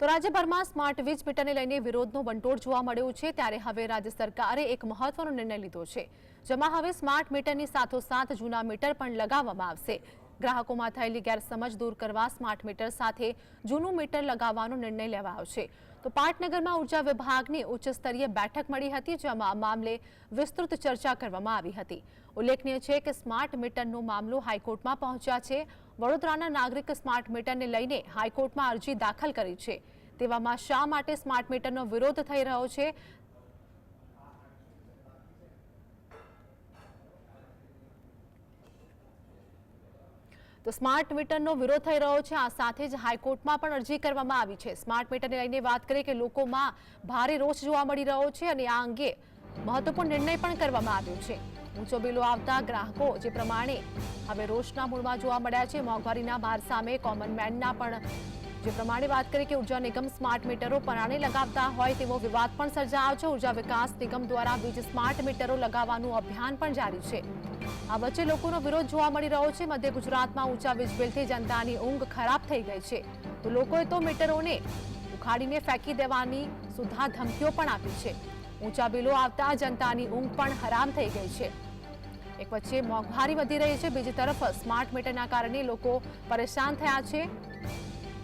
તો રાજ્યભરમાં સ્માર્ટ વીજ મીટરને લઈને વિરોધનો વંટોળ જોવા મળ્યો છે, ત્યારે હવે રાજ્ય સરકારે એક મહત્વનો નિર્ણય લીધો છે. જેમાં હવે સ્માર્ટ મીટરની સાથોસાથ જૂના મીટર પણ લગાવવામાં આવશે. ગ્રાહકોમાં થયેલી ગેરસમજ દૂર કરવા સ્માર્ટ મીટર સાથે જૂનું મીટર લગાવવાનો નિર્ણય લેવાયો છે. તો પાટનગરમાં ઊર્જા વિભાગની ઉચ્ચ સ્તરીય બેઠક મળી હતી, જેમાં આ મામલે વિસ્તૃત ચર્ચા કરવામાં આવી હતી. ઉલ્લેખનીય છે કે સ્માર્ટ મીટરનો મામલો હાઈકોર્ટમાં પહોંચ્યા છે. વડોદરાના નાગરિક સ્માર્ટ મીટરને લઈને હાઈકોર્ટમાં અરજી દાખલ કરી છે. તેવામાં શા માટે સ્માર્ટ મીટરનો વિરોધ થઈ રહ્યો છે? તો સ્માર્ટ મીટરનો વિરોધ થઈ રહ્યો છે. આ સાથે જ હાઈકોર્ટમાં પણ અરજી કરવામાં આવી છે. સ્માર્ટ મીટરને લઈને વાત કરીએ કે લોકોમાં ભારે રોષ જોવા મળી રહ્યો છે અને આ અંગે મહત્વપૂર્ણ નિર્ણય પણ કરવામાં આવ્યો છે. ઊંચો બિલો આવતા ગ્રાહકો જે પ્રમાણે હવે રોષના મૂળમાં જોવા મળ્યા છે. મોંઘવારીના ભાર સામે કોમન મેનના પણ જે પ્રમાણે વાત કરીએ કે ઊર્જા નિગમ સ્માર્ટ મીટરો પરાણે લગાવતા હોય તેવો વિવાદ પણ સર્જાયો છે. ઊર્જા વિકાસ નિગમ દ્વારા વીજ સ્માર્ટ મીટરો લગાવવાનું અભિયાન પણ જારી છે. આ વચ્ચે લોકોનો વિરોધ જોવા મળી રહ્યો છે. મધ્ય ગુજરાતમાં ઊંચા વીજ બિલથી જનતાની ઊંઘ ખરાબ થઈ ગઈ છે. તો લોકોએ તો મીટરોને ઉખાડીને ફેંકી દેવાની સુધા ધમકીઓ પણ આપી છે. ઊંચા બિલો આવતા જનતાની ઊંઘ પણ હરામ થઈ ગઈ છે. એક વચ્ચે મોંઘવારી વધી રહી છે. બીજી તરફ સ્માર્ટ મીટરના કારણે લોકો પરેશાન થયા છે.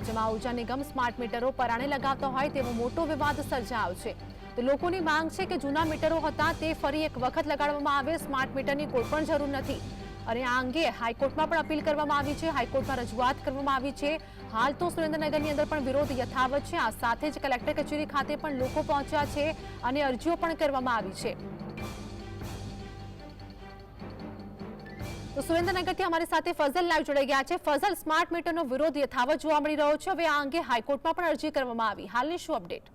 જેમાં ઊર્જા નિગમ સ્માર્ટ મીટરો પરાણે લગાવતા હોય તેવો મોટો વિવાદ સર્જાયો છે. તો લોકોની માંગ છે કે જૂના મીટરો હતા તે ફરી એક વખત લગાડવામાં આવે. સ્માર્ટ મીટરની કોઈ પણ જરૂર નથી. અને આ અંગે હાઈકોર્ટમાં પણ અપીલ કરવામાં આવી છે. હાઈકોર્ટમાં રજૂઆત કરવામાં આવી છે. હાલ તો સુરેન્દ્રનગરની અંદર પણ વિરોધ યથાવત છે. આ સાથે જ કલેક્ટર કચેરી ખાતે પણ લોકો પહોંચ્યા છે અને અરજીઓ પણ કરવામાં આવી છે. તો સુરેન્દ્રનગરથી અમારી સાથે ફઝલ લાઈવ જોડાઈ ગયા છે. ફઝલ, સ્માર્ટ મીટરનો વિરોધ યથાવત જોવા મળી રહ્યો છે. હવે આ અંગે હાઈકોર્ટમાં પણ અરજી કરવામાં આવી. હાલની શું અપડેટ?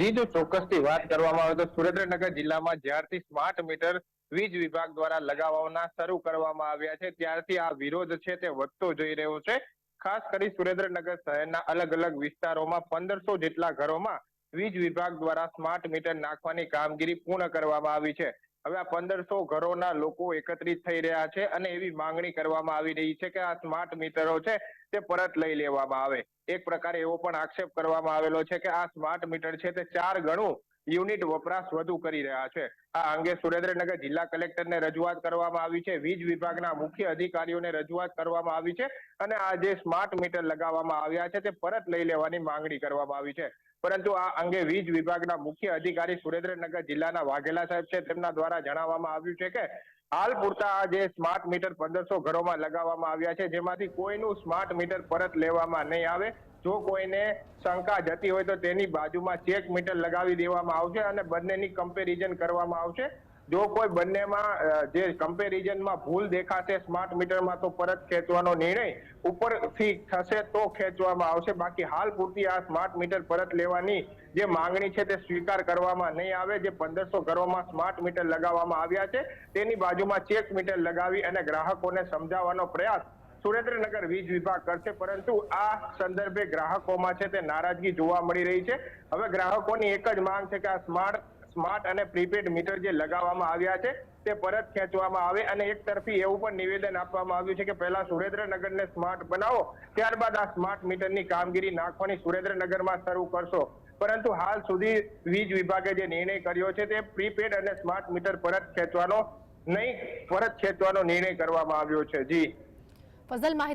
જી, જો ચોક્કસથી વાત કરવામાં આવે તો સુરેન્દ્રનગર જિલ્લામાં જ્યારથી સ્માર્ટ મીટર વીજ વિભાગ દ્વારા લગાવવાના શરૂ કરવામાં આવ્યા છે, ત્યારથી આ વિરોધ છે તે વધતો જઈ રહ્યો છે. ખાસ કરી સુરેન્દ્રનગર શહેરના અલગ અલગ વિસ્તારોમાં પંદરસો જેટલા ઘરોમાં વીજ વિભાગ દ્વારા સ્માર્ટ મીટર નાખવાની કામગીરી પૂર્ણ કરવામાં આવી છે. હવે આ પંદરસો ઘરોના લોકો એકત્રિત થઈ રહ્યા છે અને એવી માંગણી કરવામાં આવી રહી છે કે આ સ્માર્ટ મીટરો છે તે પરત લઈ લેવામાં આવે. એક પ્રકારે એવો પણ આક્ષેપ કરવામાં આવેલો છે કે આ સ્માર્ટ મીટર છે તે ચાર ગણું યુનિટ વપરાશ વધુ કરી રહ્યા છે. આ અંગે સુરેન્દ્રનગર જિલ્લા કલેક્ટરને રજૂઆત કરવામાં આવી છે. વીજ વિભાગના મુખ્ય અધિકારીઓને રજૂઆત કરવામાં આવી છે અને આ જે સ્માર્ટ મીટર લગાવવામાં આવ્યા છે તે પરત લઈ લેવાની માંગણી કરવામાં આવી છે. પરંતુ આ અંગે વીજ વિભાગના મુખ્ય અધિકારી સુરેન્દ્રનગર જિલ્લાના વાઘેલા સાહેબ છે. તેમના દ્વારા જણાવવામાં આવ્યું છે કે હાલ પૂરતા આ જે સ્માર્ટ મીટર પંદરસો ઘરોમાં લગાવવામાં આવ્યા છે, જેમાંથી કોઈનું સ્માર્ટ મીટર પરત લેવામાં નહીં આવે. જો કોઈને શંકા જતી હોય તો તેની બાજુમાં ચેક મીટર લગાવી દેવામાં આવશે અને બંનેની કમ્પેરિઝન કરવામાં આવશે. જો કોઈ બંનેમાં જે કમ્પેરિઝનમાં ભૂલ દેખાશે સ્માર્ટ મીટરમાં તો પરત ખેંચવાનો નિર્ણય ઉપરથી થશે તો ખેંચવામાં આવશે. બાકી હાલ પૂરતી આ સ્માર્ટ મીટર પરત લેવાની જે માંગણી છે તે સ્વીકાર કરવામાં નહીં આવે. જે પંદરસો ઘરોમાં સ્માર્ટ મીટર લગાવવામાં આવ્યા છે, તેની બાજુમાં ચેક મીટર લગાવી અને ગ્રાહકોને સમજાવવાનો પ્રયાસ સુરેન્દ્રનગર વીજ વિભાગ કરશે. પરંતુ આ સંદર્ભે ગ્રાહકોમાં છે તે નારાજગી જોવા મળી રહી છે. હવે ગ્રાહકોની એક જ માંગ છે કે આ સ્માર્ટ સ્માર્ટ અને પ્રીપેડ મીટર જે લગાવવામાં આવ્યા છે, તે પરત ખેંચવામાં આવે અને એક તરફી એવું પણ નિવેદન આપવામાં આવ્યું છે કે પહેલા સુરેન્દ્રનગરને સ્માર્ટ બનાવો, ત્યારબાદ આ સ્માર્ટ મીટરની કામગીરી નાખવાની સુરેન્દ્રનગરમાં શરૂ કરશો. પરંતુ હાલ સુધી વીજ વિભાગે જે નિર્ણય કર્યો છે, તે પ્રીપેડ અને સ્માર્ટ મીટર પરત ખેંચવાનો નહીં, પરત ખેંચવાનો નિર્ણય કરવામાં આવ્યો છે. જી. ફઝલ માહિતી